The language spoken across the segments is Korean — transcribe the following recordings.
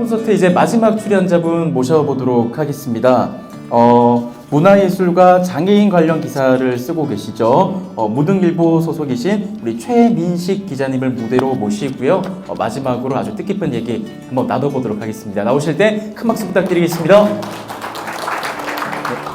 콘서트 이제 마지막 출연자분 모셔보도록 하겠습니다. 어, 문화예술과 장애인 관련 기사를 쓰고 계시죠. 어, 무등일보 소속이신 우리 최민식 기자님을 무대로 모시고요. 어, 마지막으로 아주 뜻깊은 얘기 한번 나눠보도록 하겠습니다. 나오실 때 큰 박수 부탁드리겠습니다.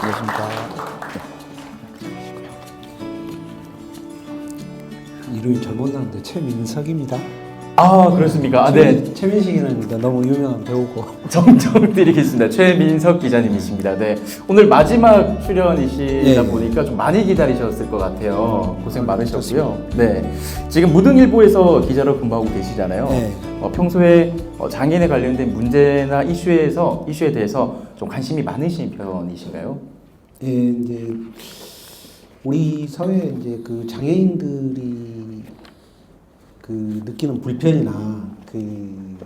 안녕하십니까. 이름이 잘못 나는데 최민석입니다. 아 그렇습니까? 아, 네. 최민- 최민식이는 너무 유명한 배우고 정정 드리겠습니다. 최민석 기자님이십니다. 네. 오늘 마지막 출연이시다 예. 보니까 좀 많이 기다리셨을 것 같아요. 고생 많으셨고요. 네. 지금 무등일보에서 기자로 근무하고 계시잖아요. 네. 어, 평소에 어, 장애인에 관련된 문제나 이슈에서 이슈에 대해서 좀 관심이 많으신 편이신가요? 예, 이제 우리 사회에 이제 그 장애인들이 그 느끼는 불편이나 그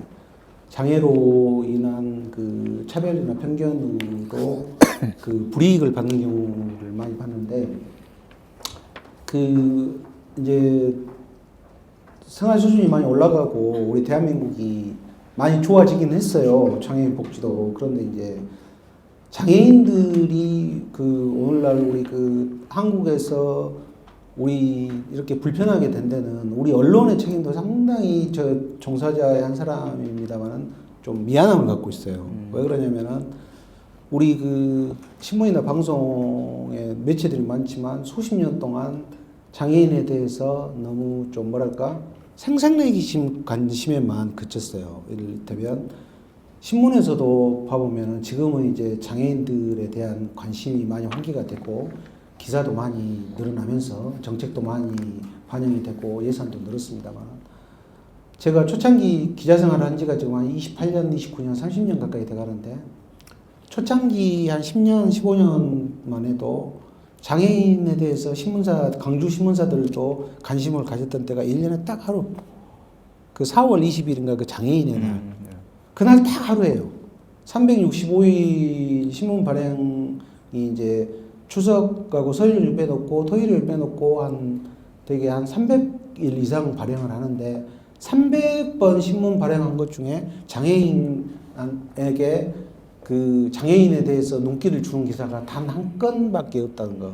장애로 인한 그 차별이나 편견으로 그 불이익을 받는 경우를 많이 봤는데 그 이제 생활 수준이 많이 올라가고 우리 대한민국이 많이 좋아지긴 했어요. 장애인 복지도. 그런데 이제 장애인들이 그 오늘날 우리 그 한국에서 우리 이렇게 불편하게 된 데는 우리 언론의 책임도 상당히 저 종사자의 한 사람입니다만은 좀 미안함을 갖고 있어요. 왜 그러냐면은 우리 그 신문이나 방송에 매체들이 많지만 수십 년 동안 장애인에 대해서 너무 좀 뭐랄까 생색내기심 관심에만 그쳤어요. 이를테면 신문에서도 봐보면 지금은 이제 장애인들에 대한 관심이 많이 환기가 되고 기사도 많이 늘어나면서 정책도 많이 반영이 되고 예산도 늘었습니다만 제가 초창기 기자 생활을 한 지가 지금 한 28년, 29년, 30년 가까이 돼 가는데 초창기 한 10년, 15년만 해도 장애인에 대해서 신문사, 강주 신문사들도 관심을 가졌던 때가 1년에 딱 하루 그 4월 20일인가 그 장애인의 날 음, 네. 그날 다 하루예요. 365일 신문 발행이 이제 추석하고 설일을 빼놓고 토일을 빼놓고 한 되게 한 300일 이상 발행을 하는데 300번 신문 발행한 것 중에 장애인에게 그 장애인에 대해서 눈길을 주는 기사가 단 한 건밖에 없다는 거.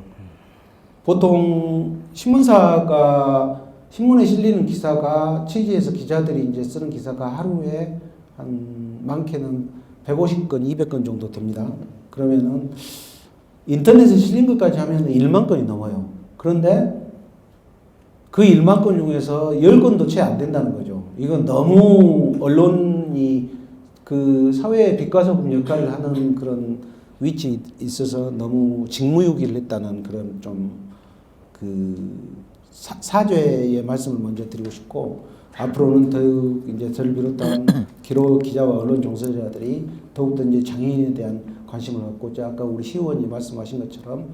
보통 신문사가 신문에 실리는 기사가 취재해서 기자들이 이제 쓰는 기사가 하루에 한 많게는 150건, 200건 정도 됩니다. 그러면은 인터넷에 실린 것까지 하면 1만 건이 넘어요. 그런데 그 1만 건 중에서 10건도 채 안 된다는 거죠. 이건 너무 언론이 그 사회의 빛과소금 역할을 하는 그런 위치에 있어서 너무 직무유기를 했다는 그런 좀 그 사죄의 말씀을 먼저 드리고 싶고 앞으로는 더욱 이제 저를 비롯한 기록 기자와 언론 종사자들이 더욱더 이제 장애인에 대한 관심을 갖고 아까 우리 시의원이 말씀하신 것처럼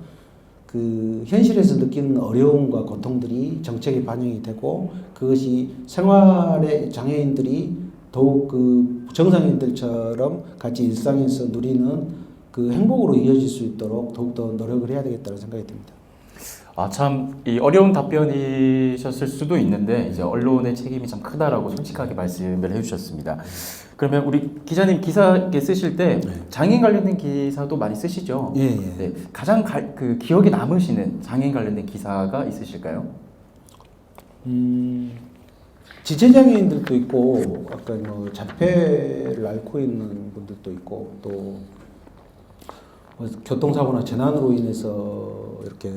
그 현실에서 느끼는 어려움과 고통들이 정책에 반영이 되고 그것이 생활의 장애인들이 더욱 그 정상인들처럼 같이 일상에서 누리는 그 행복으로 이어질 수 있도록 더욱더 노력을 해야 되겠다는 생각이 듭니다. 아, 참, 이 어려운 답변이셨을 수도 있는데, 이제 언론의 책임이 참 크다라고 솔직하게 말씀을 해주셨습니다. 그러면 우리 기자님 기사 이렇게 쓰실 때 장애인 관련된 기사도 많이 쓰시죠? 예, 예. 네, 가장 가- 그 기억에 남으시는 장애인 관련된 기사가 있으실까요? 음, 지체장애인들도 있고, 아까 뭐 자폐를 앓고 있는 분들도 있고, 또뭐 교통사고나 재난으로 인해서 이렇게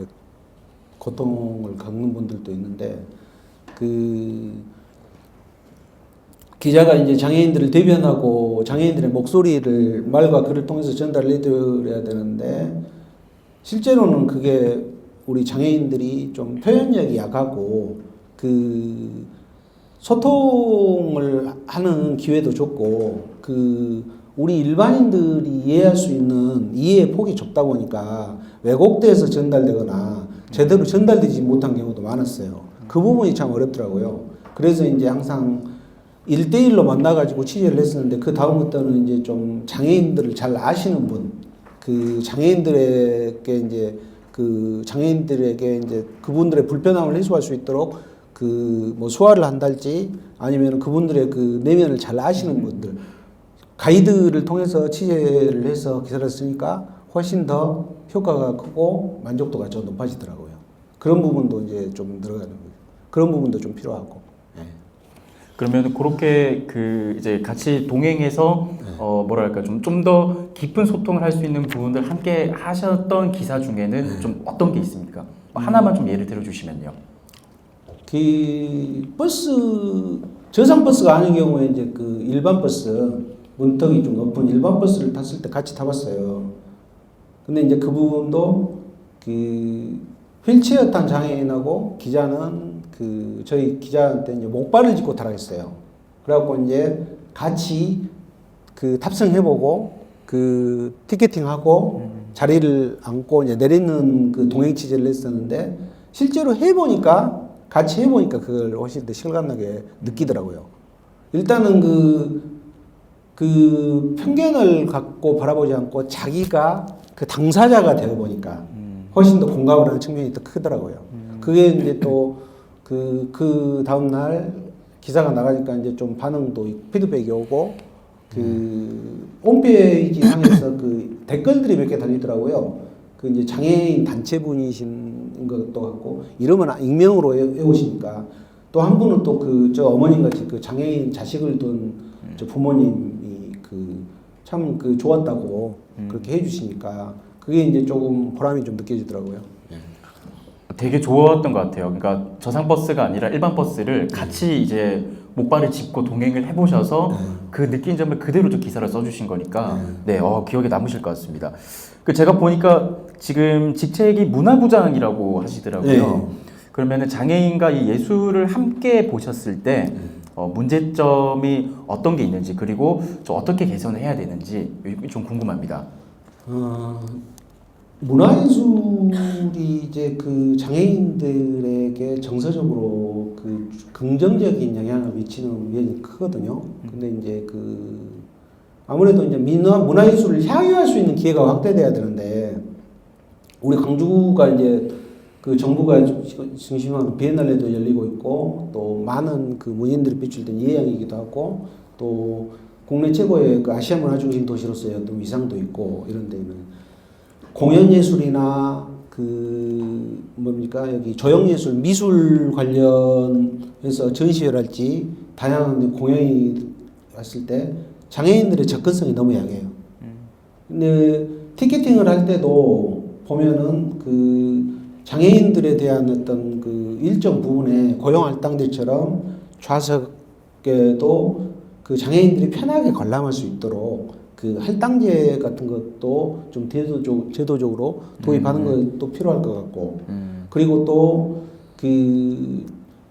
고통을 겪는 분들도 있는데, 그 기자가 이제 장애인들을 대변하고 장애인들의 목소리를 말과 글을 통해서 전달해 드려야 되는데 실제로는 그게 우리 장애인들이 좀 표현력이 약하고 그 소통을 하는 기회도 좁고 그 우리 일반인들이 이해할 수 있는 이해의 폭이 좁다 보니까 왜곡돼서 전달되거나 제대로 전달되지 못한 경우도 많았어요. 그 부분이 참 어렵더라고요. 그래서 이제 항상 일대일로 만나가지고 취재를 했었는데 그 다음부터는 이제 좀 장애인들을 잘 아시는 분, 그 장애인들에게 이제 그 장애인들에게 이제 그분들의 불편함을 해소할 수 있도록 그 뭐 소화를 한달지 아니면 그분들의 그 내면을 잘 아시는 분들 가이드를 통해서 취재를 해서 기사를 쓰니까 훨씬 더 효과가 크고 만족도가 더 높아지더라고요. 그런 부분도 이제 좀 들어가는 거예요. 그런 부분도 좀 필요하고. 예. 그러면 그렇게 그 이제 같이 동행해서 어 뭐랄까 좀 좀 더 깊은 소통을 할 수 있는 부분들 함께 하셨던 기사 중에는 좀 어떤 게 있습니까? 뭐 하나만 좀 예를 들어 주시면요. 그 버스 저상 버스가 아닌 경우에 이제 그 일반 버스 문턱이 좀 높은 일반 버스를 탔을 때 같이 타봤어요. 근데 이제 그 부분도 그 휠체어 탄 장애인하고 기자는 그 저희 기자한테 이제 목발을 짚고 타라 했어요. 그래갖고 이제 같이 그 탑승해보고 그 티켓팅하고 자리를 앉고 이제 내리는 그 동행 취재를 했었는데 실제로 해보니까 같이 해보니까 그걸 훨씬 더 실감나게 느끼더라고요. 일단은 그, 그 편견을 갖고 바라보지 않고 자기가 그 당사자가 되어보니까 훨씬 더 공감을 하는 측면이 더 크더라고요. 그게 이제 또 그, 그 다음날 기사가 나가니까 이제 좀 반응도, 있- 피드백이 오고 그 홈페이지 상에서 그 댓글들이 몇 개 달리더라고요. 그 이제 장애인 단체분이신 것도 같고 이름은 아- 익명으로 외- 외우시니까 또 한 분은 또 그 저 어머님 같이 그 장애인 자식을 둔 저 부모님이 그 참그 좋았다고 그렇게 해주시니까 그게 이제 조금 보람이 좀 느껴지더라고요. 되게 좋았던 것 같아요. 그러니까 저상 버스가 아니라 일반 버스를 같이 이제 목발을 짚고 동행을 해보셔서 그 느낀 점을 그대로 좀 기사를 써주신 거니까 네, 어, 기억에 남으실 것 같습니다. 그 제가 보니까 지금 직책이 문화부장이라고 하시더라고요. 네. 그러면은 장애인과 이 예술을 함께 보셨을 때 어, 문제점이 어떤 게 있는지 그리고 좀 어떻게 개선해야 되는지 좀 궁금합니다. 어, 문화예술이 이제 그 장애인들에게 정서적으로 그 긍정적인 영향을 미치는 면이 크거든요. 근데 이제 그 아무래도 이제 문화, 문화예술을 향유할 수 있는 기회가 확대돼야 되는데 우리 광주가 이제 그 정부가 중심한 비엔날레도 열리고 있고 또 많은 그 문인들이 배출된 예양이기도 하고 또 국내 최고의 그 아시아 문화 중심 도시로서의 어떤 위상도 있고 이런 데는 공연 예술이나 그 뭡니까 여기 조형 예술 미술 관련해서 전시회랄지 다양한 공연이 왔을 때 장애인들의 접근성이 너무 약해요. 근데 티켓팅을 할 때도 보면은 그 장애인들에 대한 어떤 그 일정 부분에 고용 할당제처럼 좌석에도 그 장애인들이 편하게 관람할 수 있도록 그 할당제 같은 것도 좀 제도적, 제도적으로 도입하는 것도 필요할 것 같고 음. 그리고 또 그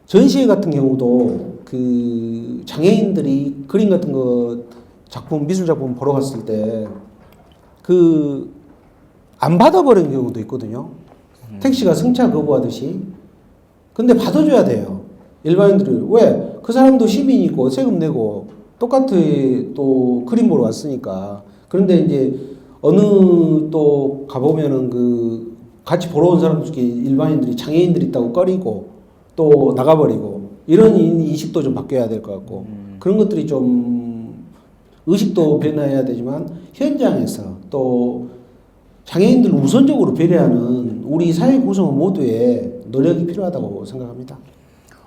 전시회 같은 경우도 그 장애인들이 그림 같은 거 작품 미술 작품 보러 갔을 때 그 안 받아버리는 경우도 있거든요. 택시가 승차 거부하듯이. 근데 받아줘야 돼요. 일반인들이 왜? 그 사람도 시민이고 세금 내고 똑같이 또 그림 보러 왔으니까. 그런데 이제 어느 또 가보면은 그 같이 보러 온 사람들 중에 일반인들이 장애인들 있다고 꺼리고 또 나가버리고 이런 인- 인식도 좀 바뀌어야 될 것 같고 그런 것들이 좀 의식도 변화해야 되지만 현장에서 또 장애인들을 우선적으로 배려하는 우리 사회 구성 모두의 노력이 필요하다고 생각합니다.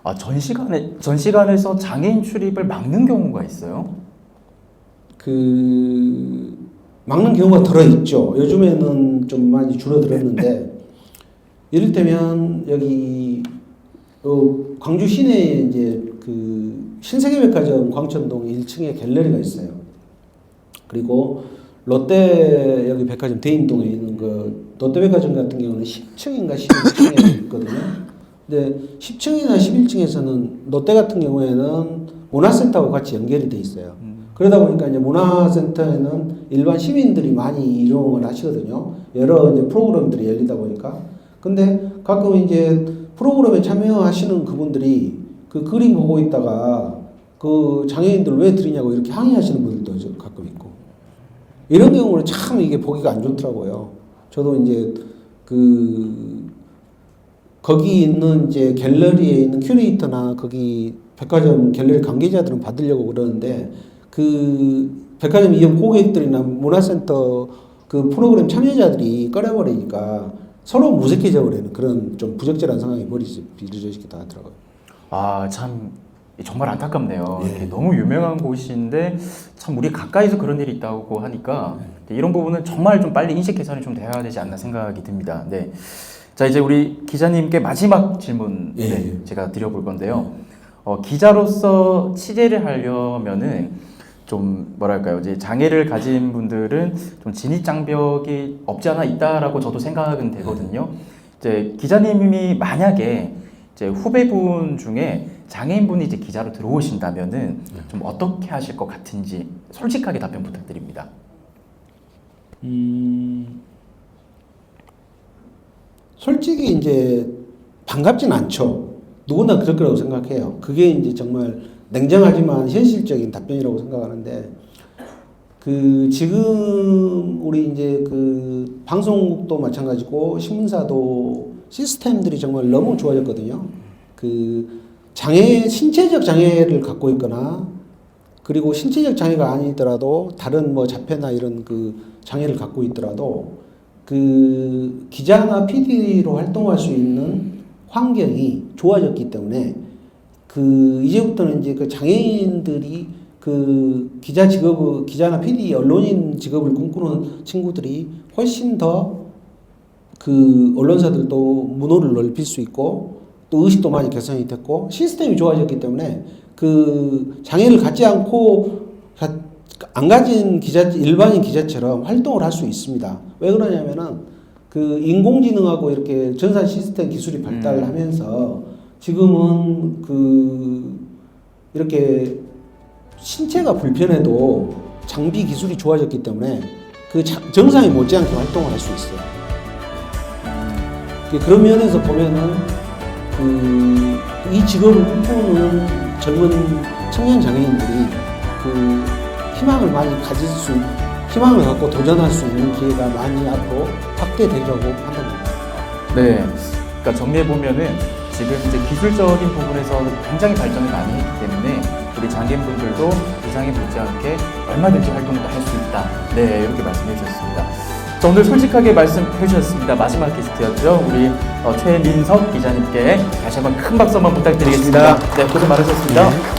아, 전시관에 전시관에서 장애인 출입을 막는 경우가 있어요? 그 막는 경우가 들어 있죠. 요즘에는 좀 많이 줄어들었는데 이를테면 여기 어, 광주 시내에 이제 그 신세계백화점 광천동 1층에 갤러리가 있어요. 그리고 롯데 여기 백화점 대인동에 있는 그 롯데백화점 같은 경우는 10층인가 11층에 있거든요. 근데 10층이나 11층에서는 롯데 같은 경우에는 문화센터하고 같이 연결이 돼 있어요. 그러다 보니까 이제 문화센터에는 일반 시민들이 많이 이용을 하시거든요. 여러 이제 프로그램들이 열리다 보니까. 근데 가끔 이제 프로그램에 참여하시는 그분들이 그 그림 보고 있다가 그 장애인들 왜 들이냐고 이렇게 항의하시는 분들도 저 가끔 있고. 이런 경우는 참 이게 보기가 안 좋더라고요. 저도 이제 그 거기 있는 이제 갤러리에 있는 큐레이터나 거기 백화점 갤러리 관계자들은 받으려고 그러는데 그 백화점 이용 고객들이나 문화센터 그 프로그램 참여자들이 꺼려버리니까 서로 무색해져 버리는 그런 좀 부적절한 상황이 벌이지 빚어지기도 하더라고요. 아, 참 정말 안타깝네요. 예. 이렇게 너무 유명한 곳인데 참 우리 가까이서 그런 일이 있다고 하니까 이런 부분은 정말 좀 빨리 인식 개선이 좀 돼야 되지 않나 생각이 듭니다. 네. 자, 이제 우리 기자님께 마지막 질문 예. 네, 제가 드려볼 건데요. 어, 기자로서 취재를 하려면은 좀 뭐랄까요 이제 장애를 가진 분들은 좀 진입 장벽이 없지 않아 있다라고 저도 생각은 되거든요. 이제 기자님이 만약에 이제 후배분 중에 장애인분이 이제 기자로 들어오신다면은 좀 어떻게 하실 것 같은지 솔직하게 답변 부탁드립니다. 음, 솔직히 이제 반갑진 않죠. 누구나 그럴 거라고 생각해요. 그게 이제 정말 냉정하지만 현실적인 답변이라고 생각하는데 그 지금 우리 이제 그 방송국도 마찬가지고 신문사도 시스템들이 정말 너무 좋아졌거든요. 그 장애 신체적 장애를 갖고 있거나 그리고 신체적 장애가 아니더라도 다른 뭐 자폐나 이런 그 장애를 갖고 있더라도 그 기자나 PD로 활동할 수 있는 환경이 좋아졌기 때문에 그 이제부터는 이제 그 장애인들이 그 기자 직업 기자나 PD 언론인 직업을 꿈꾸는 친구들이 훨씬 더 그 언론사들도 문호를 넓힐 수 있고 또 의식도 많이 개선이 됐고 시스템이 좋아졌기 때문에 그 장애를 갖지 않고 가- 안 가진 기자 일반인 기자처럼 활동을 할 수 있습니다. 왜 그러냐면은 그 인공지능하고 이렇게 전산 시스템 기술이 발달하면서 지금은 그 이렇게 신체가 불편해도 장비 기술이 좋아졌기 때문에 그 자- 정상에 못지않게 활동을 할 수 있어요. 그- 그런 면에서 보면은 그 이 직업을 꿈꾸는 젊은 청년 장애인들이 그 희망을 많이 가질 수 희망을 갖고 도전할 수 있는 기회가 많이 앞으로 확대되리라고 판단합니다. 네. 그러니까 정리해 보면은 지금 이제 기술적인 부분에서 굉장히 발전이 많이 했기 때문에 우리 장애인분들도 비장애 못지않게 얼마든지 활동도 할 수 있다. 네, 이렇게 말씀해 주셨습니다. 자, 오늘 솔직하게 말씀해 주셨습니다. 마지막 게스트였죠. 우리 어, 최민석 기자님께 다시 한번 큰 박수 한번 부탁드리겠습니다. 네, 고생 많으셨습니다.